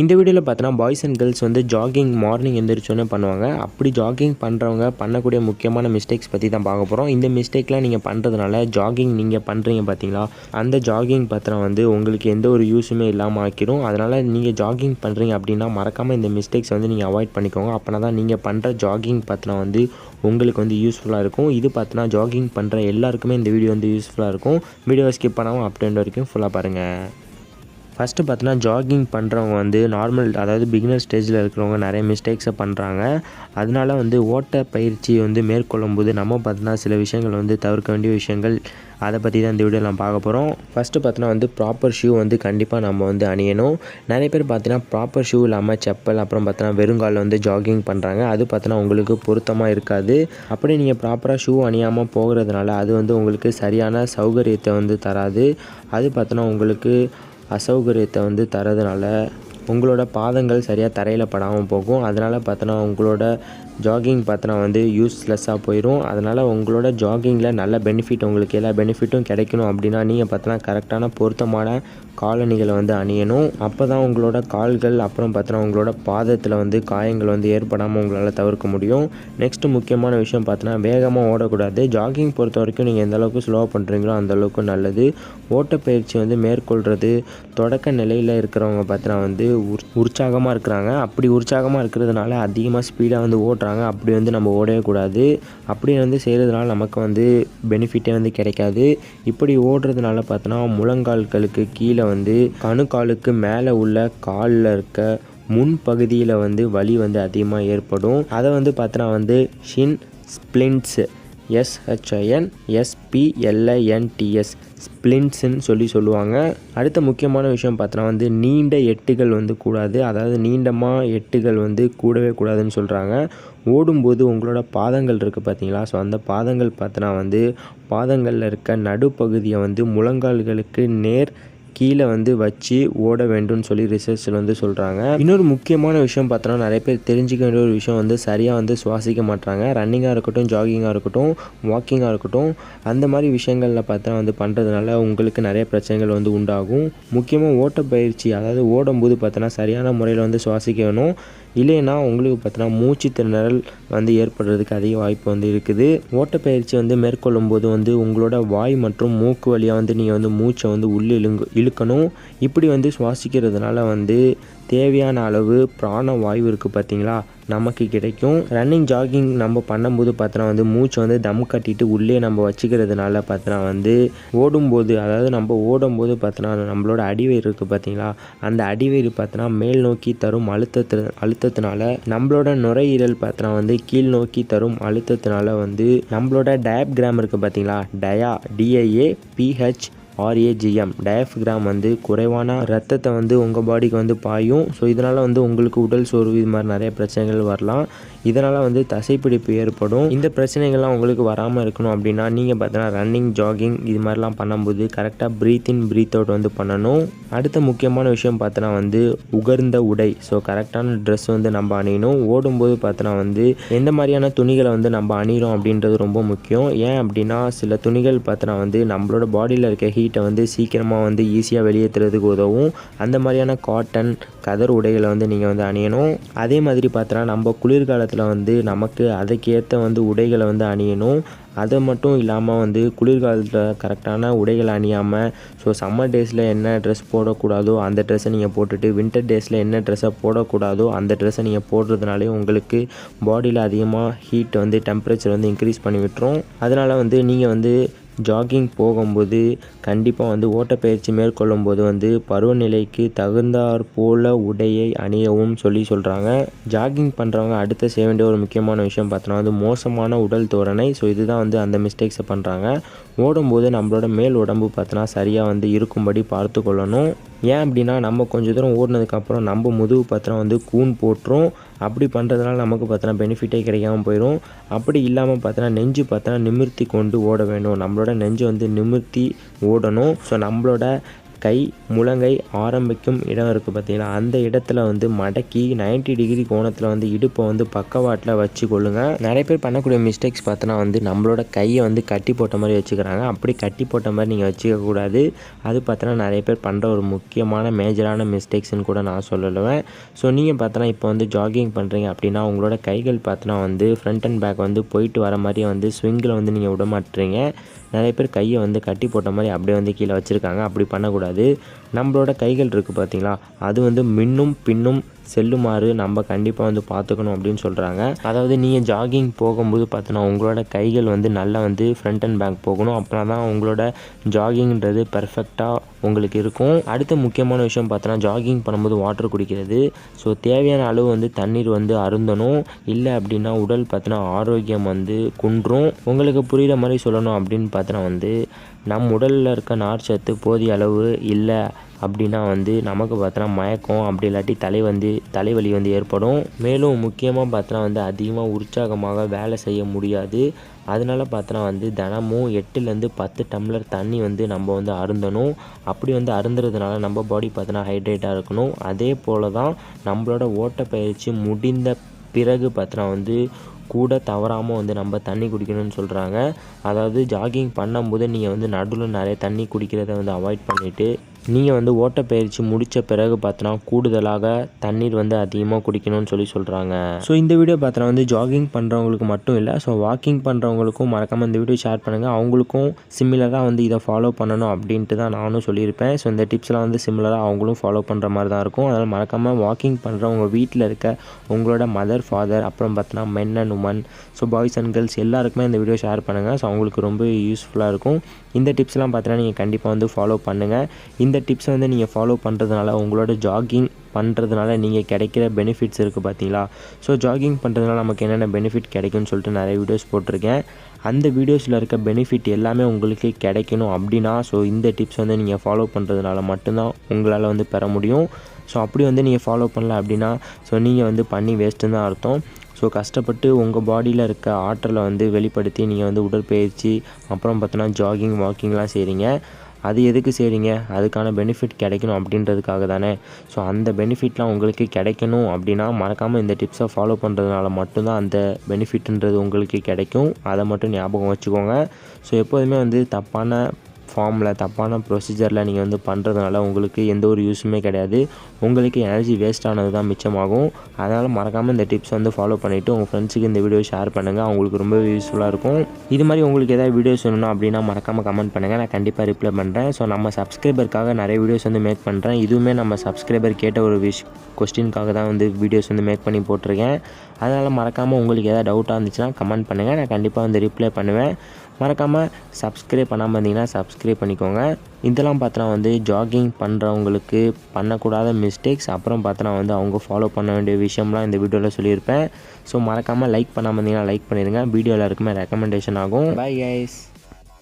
இந்த வீடியோவில் பார்த்தோன்னா பாய்ஸ் அண்ட் கேர்ள்ஸ் வந்து ஜாகிங் மார்னிங் எந்திரிச்சோன்னே பண்ணுவாங்க. அப்படி ஜாகிங் பண்ணுறவங்க பண்ணக்கூடிய முக்கியமான மிஸ்டேக்ஸ் பற்றி தான் பார்க்க போகிறோம் இந்த மிஸ்டேக்லாம் நீங்கள் பண்ணுறதுனால ஜாகிங் நீங்கள் பண்ணுறீங்க பார்த்தீங்களா? அந்த ஜாகிங் பத்திரம் வந்து உங்களுக்கு எந்த ஒரு யூஸுமே இல்லாமல் ஆக்கிடும் அதனால் நீங்கள் ஜாகிங் பண்ணுறீங்க அப்படின்னா மறக்காமல் இந்த மிஸ்டேக்ஸ் வந்து நீங்கள் அவாய்ட் பண்ணிக்கோங்க. அப்போனா தான் நீங்கள் பண்ணுற ஜாகிங் பத்திரம் வந்து உங்களுக்கு வந்து யூஸ்ஃபுல்லாக இருக்கும். இது பார்த்தினா ஜாகிங் பண்ணுற எல்லாருக்குமே இந்த வீடியோ வந்து யூஸ்ஃபுல்லாக இருக்கும். வீடியோவை ஸ்கிப் பண்ணாமல் அப்டேண்ட் வரைக்கும் ஃபுல்லாக பாருங்கள் ஃபஸ்ட்டு பார்த்தோன்னா ஜாகிங் பண்ணுறவங்க வந்து நார்மல் அதாவது பிகினர் ஸ்டேஜில் இருக்கிறவங்க நிறைய மிஸ்டேக்ஸை பண்ணுறாங்க அதனால வந்து ஓட்ட பயிற்சி வந்து மேற்கொள்ளும் போது நம்ம பார்த்தோன்னா சில விஷயங்கள் வந்து தவிர்க்க வேண்டிய விஷயங்கள். அதை பற்றி தான் இந்த வீடியோ நம்ம பார்க்க போகிறோம் ஃபஸ்ட்டு பார்த்தோன்னா வந்து ப்ராப்பர் ஷூ வந்து கண்டிப்பாக நம்ம வந்து அணியணும். நிறைய பேர் பார்த்தீங்கன்னா ப்ராப்பர் ஷூ இல்லாமல் செப்பல் அப்புறம் பார்த்தோன்னா வெறுங்காலில் வந்து ஜாகிங் பண்ணுறாங்க அது பார்த்தோன்னா உங்களுக்கு பொருத்தமாக இருக்காது. அப்படி நீங்கள் ப்ராப்பராக ஷூ அணியாமல் போகிறதுனால அது வந்து உங்களுக்கு சரியான சௌகரியத்தை வந்து தராது. அது பார்த்தோன்னா உங்களுக்கு அசௌகரியத்தை வந்து தரதுனால உங்களோட பாதங்கள் சரியாக தரையில் படாமல் போகும். அதனால் பார்த்தோன்னா உங்களோட ஜாகிங் பார்த்தோன்னா வந்து யூஸ்லெஸ்ஸாக போயிடும் அதனால் உங்களோட ஜாகிங்கில் நல்ல பெனிஃபிட் உங்களுக்கு எல்லா பெனிஃபிட்டும் கிடைக்கணும் அப்படின்னா நீங்கள் பார்த்தோன்னா கரெக்டான பொருத்தமான காலணிகளை வந்து அணியணும். அப்போ தான் உங்களோட கால்கள் அப்புறம் பார்த்தோன்னா உங்களோட பாதத்தில் வந்து காயங்கள் வந்து ஏற்படாமல் உங்களால் தவிர்க்க முடியும். நெக்ஸ்ட்டு முக்கியமான விஷயம் பார்த்தோன்னா வேகமாக ஓடக்கூடாது. ஜாகிங் பொறுத்த வரைக்கும் நீங்கள் எந்த அளவுக்கு ஸ்லோவாக பண்ணுறீங்களோ அந்த அளவுக்கு நல்லது. ஓட்டப்பயிற்சி வந்து மேற்கொள்கிறது தொடக்க நிலையில் இருக்கிறவங்க பார்த்தோன்னா வந்து உற் உற்சாகமாக இருக்கிறாங்க. அப்படி உற்சாகமாக இருக்கிறதுனால அதிகமாக ஸ்பீடாக வந்து ஓட்டுறாங்க. அப்படி வந்து நம்ம ஓடவே கூடாது. அப்படி வந்து செய்கிறதுனால நமக்கு வந்து பெனிஃபிட்டே வந்து கிடைக்காது. இப்படி ஓடுறதுனால பார்த்தோன்னா முழங்கால்களுக்கு கீழே வந்து கணுக்காலுக்கு மேலே உள்ள காலில் இருக்க முன்பகுதியில் வந்து வலி வந்து அதிகமாக ஏற்படும். அதை வந்து பார்த்தோன்னா வந்து ஷின் ஸ்ப்ளின்ட்ஸ் எஸ்ஹெச்ஐஎன் எஸ்பிஎல்ஐஎன்டிஎஸ் ஸ்ப்ளின்ட்ஸ்ன்னு சொல்லி சொல்லுவாங்க. அடுத்த முக்கியமான விஷயம் பார்த்தோன்னா வந்து நீண்ட எட்டுகள் வந்து கூடாது. அதாவது நீண்டமாக எட்டுகள் வந்து கூடவே கூடாதுன்னு சொல்கிறாங்க ஓடும்போது உங்களோட பாதங்கள் இருக்குது பார்த்தீங்களா? ஸோ அந்த பாதங்கள் பார்த்தோன்னா வந்து பாதங்களில் இருக்க நடுப்பகுதியை வந்து முழங்கால்களுக்கு நேர் கீழே வந்து வச்சு ஓட வேண்டும்னு சொல்லி ரிசர்ச்சில் வந்து சொல்கிறாங்க இன்னொரு முக்கியமான விஷயம் பார்த்தோன்னா நிறைய பேர் தெரிஞ்சுக்க வேண்டிய ஒரு விஷயம் வந்து சரியாக வந்து சுவாசிக்க மாட்டாங்க ரன்னிங்காக இருக்கட்டும் ஜாகிங்காக இருக்கட்டும் வாக்கிங்காக இருக்கட்டும் அந்த மாதிரி விஷயங்களில் பார்த்தா வந்து பண்ணுறதுனால உங்களுக்கு நிறைய பிரச்சனைகள் வந்து உண்டாகும். முக்கியமாக ஓட்டப்பயிற்சி அதாவது ஓடும்போது பார்த்தோன்னா சரியான முறையில் வந்து சுவாசிக்க வேணும் இல்லைன்னா உங்களுக்கு பார்த்தோன்னா மூச்சு திணறல் வந்து ஏற்படுறதுக்கு அதிக வாய்ப்பு வந்து இருக்குது. ஓட்டப்பயிற்சி வந்து மேற்கொள்ளும் போது வந்து உங்களோட வாய் மற்றும் மூக்கு வழியாக வந்து நீங்கள் வந்து மூச்சை வந்து உள்ளே இழுங்கு இழுக்கணும். இப்படி வந்து சுவாசிக்கிறதுனால வந்து தேவையான அளவு பிராண வாயு இருக்குது பார்த்தீங்களா? நமக்கு கிடைக்கும். ரன்னிங் ஜாகிங் நம்ம பண்ணும்போது பார்த்தோன்னா வந்து மூச்சை வந்து தம் கட்டிட்டு உள்ளே நம்ம வச்சுக்கிறதுனால பார்த்தோன்னா வந்து ஓடும்போது அதாவது நம்ம ஓடும்போது பார்த்தோன்னா நம்மளோட அடிவயிறு இருக்குது பார்த்தீங்களா? அந்த அடிவயிறு பார்த்தோன்னா மேல் நோக்கி தரும் அழுத்தத்து அழுத்தத்தினால நம்மளோட நுரையீரல் பார்த்தோன்னா வந்து கீழ் நோக்கி தரும் அழுத்தத்தினால வந்து நம்மளோட டயப்கிராம் இருக்குது பார்த்தீங்களா டயா டிஐஏ பிஹெச் ஆர்ஏஜிஎம் டயஃப்கிராம் வந்து குறைவான ரத்தத்தை வந்து உங்கள் பாடிக்கு வந்து பாயும். ஸோ இதனால் வந்து உங்களுக்கு உடல் சோர்வு இது மாதிரி நிறைய பிரச்சனைகள் வரலாம். இதனால் வந்து தசைப்பிடிப்பு ஏற்படும். இந்த பிரச்சனைகள்லாம் உங்களுக்கு வராமல் இருக்கணும் அப்படின்னா நீங்கள் பார்த்தீங்கன்னா ரன்னிங் ஜாகிங் இது மாதிரிலாம் பண்ணும்போது கரெக்டாக ப்ரீத் இன் ப்ரீத் அவுட் வந்து பண்ணணும். அடுத்த முக்கியமான விஷயம் பார்த்தோன்னா வந்து உகர்ந்த உடை. ஸோ கரெக்டான ட்ரெஸ் வந்து நம்ம அணியணும். ஓடும்போது பார்த்தோன்னா வந்து எந்த மாதிரியான துணிகளை வந்து நம்ம அணிகிறோம் அப்படின்றது ரொம்ப முக்கியம். ஏன் அப்படின்னா சில துணிகள் பார்த்தோன்னா வந்து நம்மளோட பாடியில் இருக்க ஹீட்டை வந்து சீக்கிரமாக வந்து ஈஸியாக வெளியேற்றுறதுக்கு உதவும். அந்த மாதிரியான காட்டன் கதர் உடைகளை வந்து நீங்கள் வந்து அணியணும். அதே மாதிரி பார்த்தோன்னா நம்ம குளிர்காலத்தில் வந்து நமக்கு அதுக்கேற்ற வந்து உடைகளை வந்து அணியணும். அதை மட்டும் இல்லாமல் வந்து குளிர்காலத்தில் கரெக்டான உடைகளை அணியாமல் ஸோ சம்மர் டேஸில் என்ன ட்ரெஸ் போடக்கூடாதோ அந்த ட்ரெஸ்ஸை நீங்கள் போட்டுட்டு வின்டர் டேஸில் என்ன ட்ரெஸ்ஸை போடக்கூடாதோ அந்த ட்ரெஸ்ஸை நீங்கள் போடுறதுனாலே உங்களுக்கு பாடியில் அதிகமாக ஹீட் வந்து டெம்பரேச்சர் வந்து இன்க்ரீஸ் பண்ணி விட்டுரும். அதனால் வந்து நீங்கள் வந்து ஜாகிங் போகும்போது கண்டிப்பாக வந்து ஓட்டப்பயிற்சி மேற்கொள்ளும் போது வந்து பருவநிலைக்கு தகுந்தாற் போல உடையை அணியவும் சொல்லி சொல்கிறாங்க ஜாகிங் பண்ணுறவங்க அடுத்த செய்ய வேண்டிய ஒரு முக்கியமான விஷயம் பார்த்தோன்னா வந்து மோசமான உடல் தோரணை. ஸோ இதுதான் வந்து அந்த மிஸ்டேக்ஸை பண்ணுறாங்க ஓடும்போது நம்மளோட மேல் உடம்பு பார்த்தோன்னா சரியாக வந்து இருக்கும்படி பார்த்து கொள்ளணும். ஏன் அப்படின்னா நம்ம கொஞ்சம் தூரம் ஓடினதுக்கப்புறம் நம்ம முதுகு பத்திரம் வந்து கூன் போட்டுரும் அப்படி பண்ணுறதுனால நமக்கு பார்த்தோன்னா பெனிஃபிட்டே கிடைக்காம போயிடும் அப்படி இல்லாமல் பார்த்தோன்னா நெஞ்சு பார்த்தோன்னா நிமிர்த்தி கொண்டு ஓட வேணும் நம்மளோட நெஞ்சை வந்து நிமிர்த்தி ஓடணும். ஸோ நம்மளோட கை முழங்கை ஆரம்பிக்கும் இடம் இருக்குது பார்த்தீங்களா? அந்த இடத்துல வந்து மடக்கி 90 டிகிரி கோணத்தில் வந்து இடுப்பை வந்து பக்கவாட்டில் வச்சு கொள்ளுங்கள் நிறைய பேர் பண்ணக்கூடிய மிஸ்டேக்ஸ் பார்த்தோன்னா வந்து நம்மளோட கையை வந்து கட்டி போட்ட மாதிரி வச்சுக்கிறாங்க. அப்படி கட்டி போட்ட மாதிரி நீங்கள் வச்சுக்கக்கூடாது அது பார்த்தோன்னா நிறைய பேர் பண்ணுற ஒரு முக்கியமான மேஜரான மிஸ்டேக்ஸ்னு கூட நான் சொல்லுவேன் ஸோ நீங்கள் பார்த்தோன்னா இப்போ வந்து ஜாகிங் பண்ணுறீங்க அப்படின்னா உங்களோட கைகள் பார்த்தோன்னா வந்து ஃப்ரண்ட் அண்ட் பேக் வந்து போயிட்டு வர மாதிரி வந்து ஸ்விங்கில் வந்து நீங்கள் விட மாட்டுறீங்க நிறைய பேர் கையை வந்து கட்டி போட்ட மாதிரி அப்படியே வந்து கீழே வச்சுருக்காங்க. அப்படி பண்ணக்கூடாது. 我的 நம்மளோட கைகள் இருக்குது பார்த்தீங்களா அது வந்து மின்னும் பின்னும் செல்லுமாறு நம்ம கண்டிப்பாக வந்து பார்த்துக்கணும் அப்படின்னு சொல்கிறாங்க அதாவது நீங்கள் ஜாகிங் போகும்போது பார்த்தோன்னா உங்களோட கைகள் வந்து நல்லா வந்து ஃப்ரண்ட் அண்ட் பேக் போகணும். அப்படின்னா தான் உங்களோட ஜாகிங்கிறது பர்ஃபெக்டாக உங்களுக்கு இருக்கும். அடுத்த முக்கியமான விஷயம் பார்த்தோன்னா ஜாகிங் பண்ணும்போது வாட்டர் குடிக்கிறது. ஸோ தேவையான அளவு வந்து தண்ணீர் வந்து அருந்தணும். இல்லை அப்படின்னா உடல் பார்த்தோன்னா ஆரோக்கியம் வந்து குன்றும். உங்களுக்கு புரிகிற மாதிரி சொல்லணும் அப்படின்னு பார்த்தோன்னா வந்து நம் உடலில் இருக்க நார் சத்து போதிய அளவு இல்லை அப்படின்னா வந்து நமக்கு பார்த்தோன்னா மயக்கம் அப்படி இல்லாட்டி தலை வந்து தலைவலி வந்து ஏற்படும். மேலும் முக்கியமாக பார்த்தோன்னா வந்து அதிகமாக உற்சாகமாக வேலை செய்ய முடியாது. அதனால பார்த்தோன்னா வந்து தினமும் எட்டுலேருந்து பத்து டம்ளர் தண்ணி வந்து நம்ம வந்து அருந்தணும். அப்படி வந்து அருந்துறதுனால நம்ம பாடி பார்த்தோன்னா ஹைட்ரேட்டாக இருக்கணும். அதே போல் தான் நம்மளோட ஓட்டப்பயிற்சி முடிந்த பிறகு பார்த்தோன்னா வந்து கூட தவறாமல் வந்து நம்ம தண்ணி குடிக்கணும்னு சொல்கிறாங்க அதாவது ஜாகிங் பண்ணும்போது நீங்கள் வந்து நடுவில் நிறைய தண்ணி குடிக்கிறத வந்து அவாய்ட் பண்ணிவிட்டு நீங்கள் வந்து ஓட்டப்பயிற்சி முடித்த பிறகு பார்த்தோன்னா கூடுதலாக தண்ணீர் வந்து அதிகமாக குடிக்கணும்னு சொல்லி சொல்கிறாங்க ஸோ இந்த வீடியோ பார்த்தோன்னா வந்து ஜாகிங் பண்ணுறவங்களுக்கு மட்டும் இல்லை ஸோ வாக்கிங் பண்ணுறவங்களுக்கும் மறக்காமல் இந்த வீடியோ ஷேர் பண்ணுங்கள் அவங்களுக்கும் சிமிலராக வந்து இதை ஃபாலோ பண்ணணும் அப்படின்ட்டு தான் நானும் சொல்லியிருப்பேன். ஸோ இந்த டிப்ஸ்லாம் வந்து சிமிலராக அவங்களும் ஃபாலோ பண்ணுற மாதிரி தான் இருக்கும். அதனால் மறக்காமல் வாக்கிங் பண்ணுறவங்க வீட்டில் இருக்க உங்களோட மதர் ஃபாதர் அப்புறம் பார்த்தோன்னா men and women so boys and girls எல்லாருக்குமே இந்த வீடியோ ஷேர் பண்ணுங்கள் ஸோ அவங்களுக்கு ரொம்ப யூஸ்ஃபுல்லாக இருக்கும். இந்த டிப்ஸ்லாம் பார்த்தோன்னா நீங்கள் கண்டிப்பாக வந்து ஃபாலோ பண்ணுங்கள் இந்த இந்த டிப்ஸை வந்து நீங்கள் ஃபாலோ பண்ணுறதுனால உங்களோட ஜாகிங் பண்ணுறதுனால நீங்கள் கிடைக்கிற பெனிஃபிட்ஸ் இருக்குது பார்த்தீங்களா ஸோ ஜாகிங் பண்ணுறதுனால நமக்கு என்னென்ன பெனிஃபிட் கிடைக்கும்னு சொல்லிட்டு நிறைய வீடியோஸ் போட்டிருக்கேன். அந்த வீடியோஸில் இருக்க பெனிஃபிட் எல்லாமே உங்களுக்கு கிடைக்கணும் அப்படின்னா ஸோ இந்த டிப்ஸ் வந்து நீங்கள் ஃபாலோ பண்ணுறதுனால மட்டும்தான் உங்களால் வந்து பெற முடியும். ஸோ அப்படி வந்து நீங்கள் ஃபாலோ பண்ணல அப்படின்னா ஸோ நீங்கள் வந்து பண்ணி வேஸ்ட்டுன்னு தான் அர்த்தம். ஸோ கஷ்டப்பட்டு உங்கள் பாடியில் இருக்க ஆற்றலை வந்து வெளிப்படுத்தி நீங்கள் வந்து உடற்பயிற்சி அப்புறம் பார்த்தோன்னா ஜாகிங் வாக்கிங்லாம் செய்கிறீங்க அது எதுக்கு செய்கிறீங்க அதுக்கான பெனிஃபிட் கிடைக்கணும் அப்படின்றதுக்காக தானே. ஸோ அந்த பெனிஃபிட்லாம் உங்களுக்கு கிடைக்கணும் அப்படின்னா மறக்காமல் இந்த டிப்ஸை ஃபாலோ பண்ணுறதுனால மட்டும்தான் அந்த பெனிஃபிட்ன்றது உங்களுக்கு கிடைக்கும். அதை மட்டும் ஞாபகம் வச்சுக்கோங்க. ஸோ எப்போதுமே வந்து தப்பான ஃபார்மில் தப்பான ப்ரொசீஜரில் நீங்கள் வந்து பண்ணுறதுனால உங்களுக்கு எந்த ஒரு யூஸுமே கிடையாது. உங்களுக்கு எனர்ஜி வேஸ்ட் ஆனது தான் மிச்சமாகும். அதனால் மறக்காமல் இந்த டிப்ஸ் வந்து ஃபாலோ பண்ணிவிட்டு உங்கள் ஃப்ரெண்ட்ஸுக்கு இந்த வீடியோ ஷேர் பண்ணுங்கள் அவங்களுக்கு ரொம்ப யூஸ்ஃபுல்லாக இருக்கும். இது மாதிரி உங்களுக்கு ஏதாவது வீடியோஸ் வேணும்னா அப்படின்னா மறக்காமல் கமெண்ட் பண்ணுங்கள் நான் கண்டிப்பாக ரிப்ளை பண்ணுறேன் ஸோ நம்ம சப்ஸ்கிரைபருக்காக நிறைய வீடியோஸ் வந்து மேக் பண்ணுறேன் இதுவுமே நம்ம சப்ஸ்கிரைபர் கேட்ட ஒரு விஷ் கொஸ்டினுக்காக தான் வந்து வீடியோஸ் வந்து மேக் பண்ணி போட்டிருக்கேன். அதனால் மறக்காமல் உங்களுக்கு எதாவது டவுட்டாக இருந்துச்சுன்னா கமெண்ட் பண்ணுங்கள் நான் கண்டிப்பாக வந்து ரிப்ளை பண்ணுவேன். மறக்காமல் சப்ஸ்கிரைப் பண்ணாமல் இருந்தீங்கன்னா சப்ஸ்கிரைப் பண்ணிக்கோங்க. இதெல்லாம் பார்த்தோன்னா வந்து ஜாகிங் பண்ணுறவங்களுக்கு பண்ணக்கூடாத மிஸ்டேக்ஸ் அப்புறம் பார்த்தோன்னா வந்து அவங்க ஃபாலோ பண்ண வேண்டிய விஷயம்லாம் இந்த வீடியோவில் சொல்லியிருப்பேன். ஸோ மறக்காமல் லைக் பண்ணாமல் இருந்தீங்கன்னா லைக் பண்ணிடுங்க. வீடியோ எல்லாருக்குமே ரெக்கமெண்டேஷன் ஆகும். Bye guys